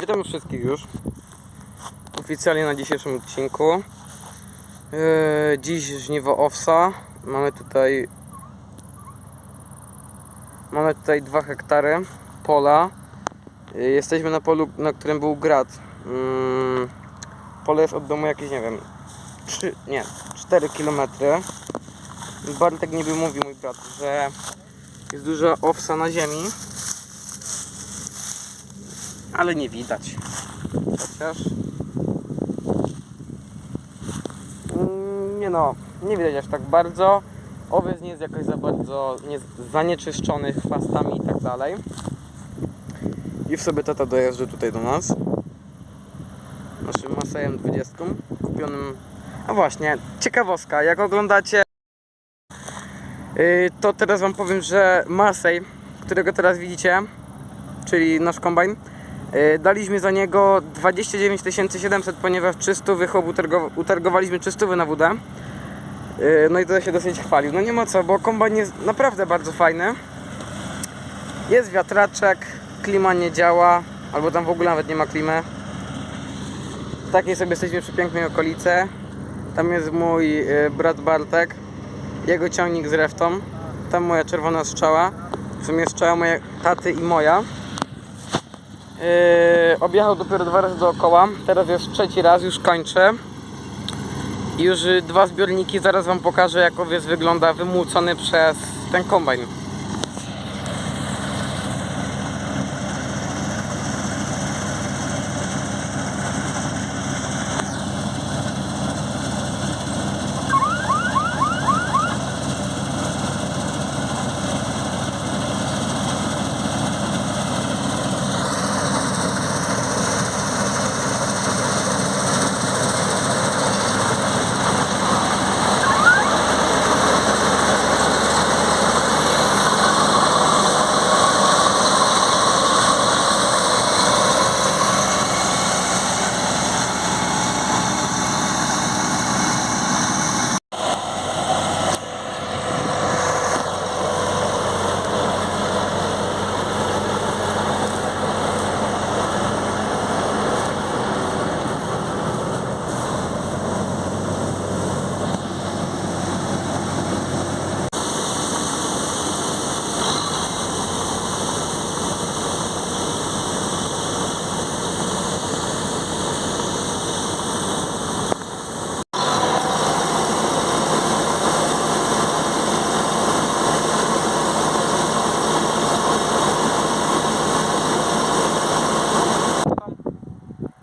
Witam wszystkich już. Oficjalnie na dzisiejszym odcinku. Yy, dziś żniwo owsa. Mamy tutaj Mamy tutaj 2 hektary pola. Yy, jesteśmy na polu, na którym był grad. Yy, pole jest od domu jakieś, nie wiem, 3, nie, 4 km. Bartek niby mówił mój brat, że jest duża owsa na ziemi. Ale nie widać. Chociaż. Mm, Nie no, nie widać aż tak bardzo. Owiec nie jest jakoś za bardzo nie, zanieczyszczony chwastami i tak dalej. W sobie tata dojeżdża tutaj do nas. Naszym Masejem 20 kupionym. A właśnie, ciekawostka, jak oglądacie yy, to teraz wam powiem, że Masej, którego teraz widzicie, czyli nasz kombajn, daliśmy za niego 29 700, ponieważ 300 wychop utargo, utargowaliśmy 300 na WD. Yy, No i to się dosyć chwalił. No nie ma co, bo kombajn jest naprawdę bardzo fajny. Jest wiatraczek, klima nie działa, albo tam w ogóle nawet nie ma klimy. W takiej sobie jesteśmy przy pięknej okolicy. Tam jest mój yy, brat Bartek, jego ciągnik z reftą. Tam moja czerwona strzała. W sumie strzała mojej taty i moja. Yy, objechał dopiero dwa razy dookoła. Teraz jest trzeci raz, już kończę. Już dwa zbiorniki, zaraz wam pokażę jak owiec wygląda wymłócony przez ten kombajn.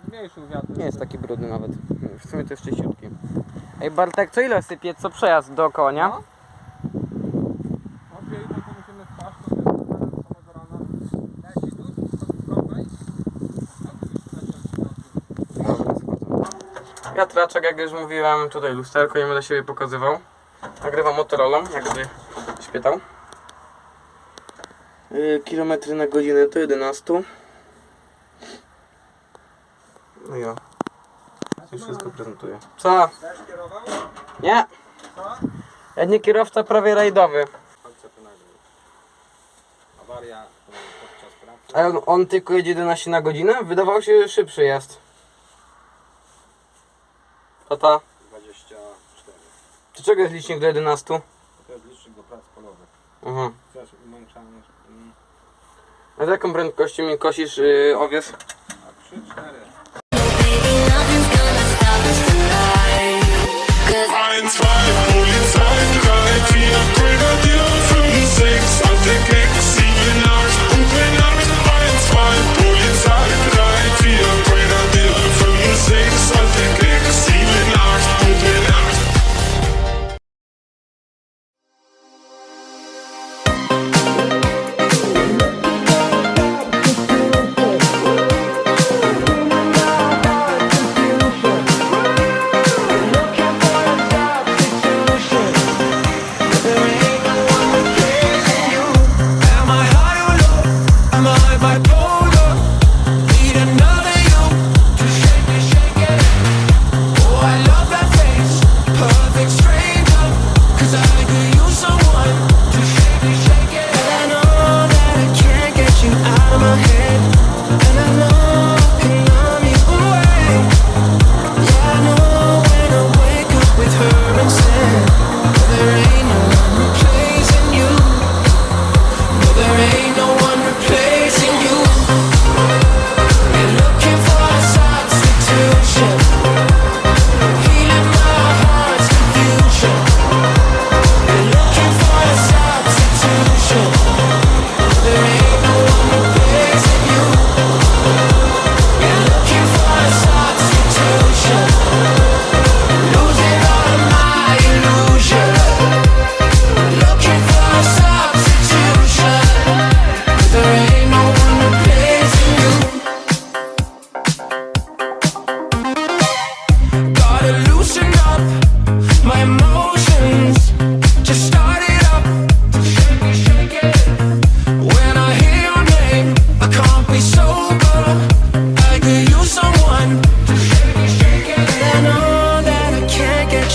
Zmniejszył wiatr. Nie jest taki brudny nawet. W sumie to jest czyściutki. Ej Bartek, co ile sypie? Co przejazd dookoła, nie? No. Okej, no to musimy spać, to jest do rana. Ja się tu, schodzę. Wiatraczek, jak już mówiłem, tutaj lusterko, nie będę siebie pokazywał. Nagrywam Motorola, jakby śpietał. Yy, kilometry na godzinę to 11. No i o. Już wszystko prezentuję. Co? Też kierował? Nie! Co? Ja nie kierowca, prawie rajdowy. Awaria to podczas pracy. A on, on tylko jedzie 11 na godzinę? Wydawał się, że szybszy jest. Tata, 24. czy czego jest licznik do 11? To jest licznik do prac polowych. Aha. Też umęczamy. mm, A z jaką prędkością mi kosisz yy, owiec?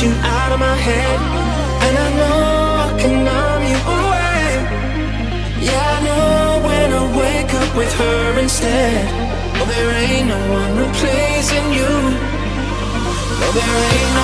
you out of my head. And I know I can numb you away. Yeah, I know when I wake up with her instead. Oh, there ain't no one replacing you. No, there ain't no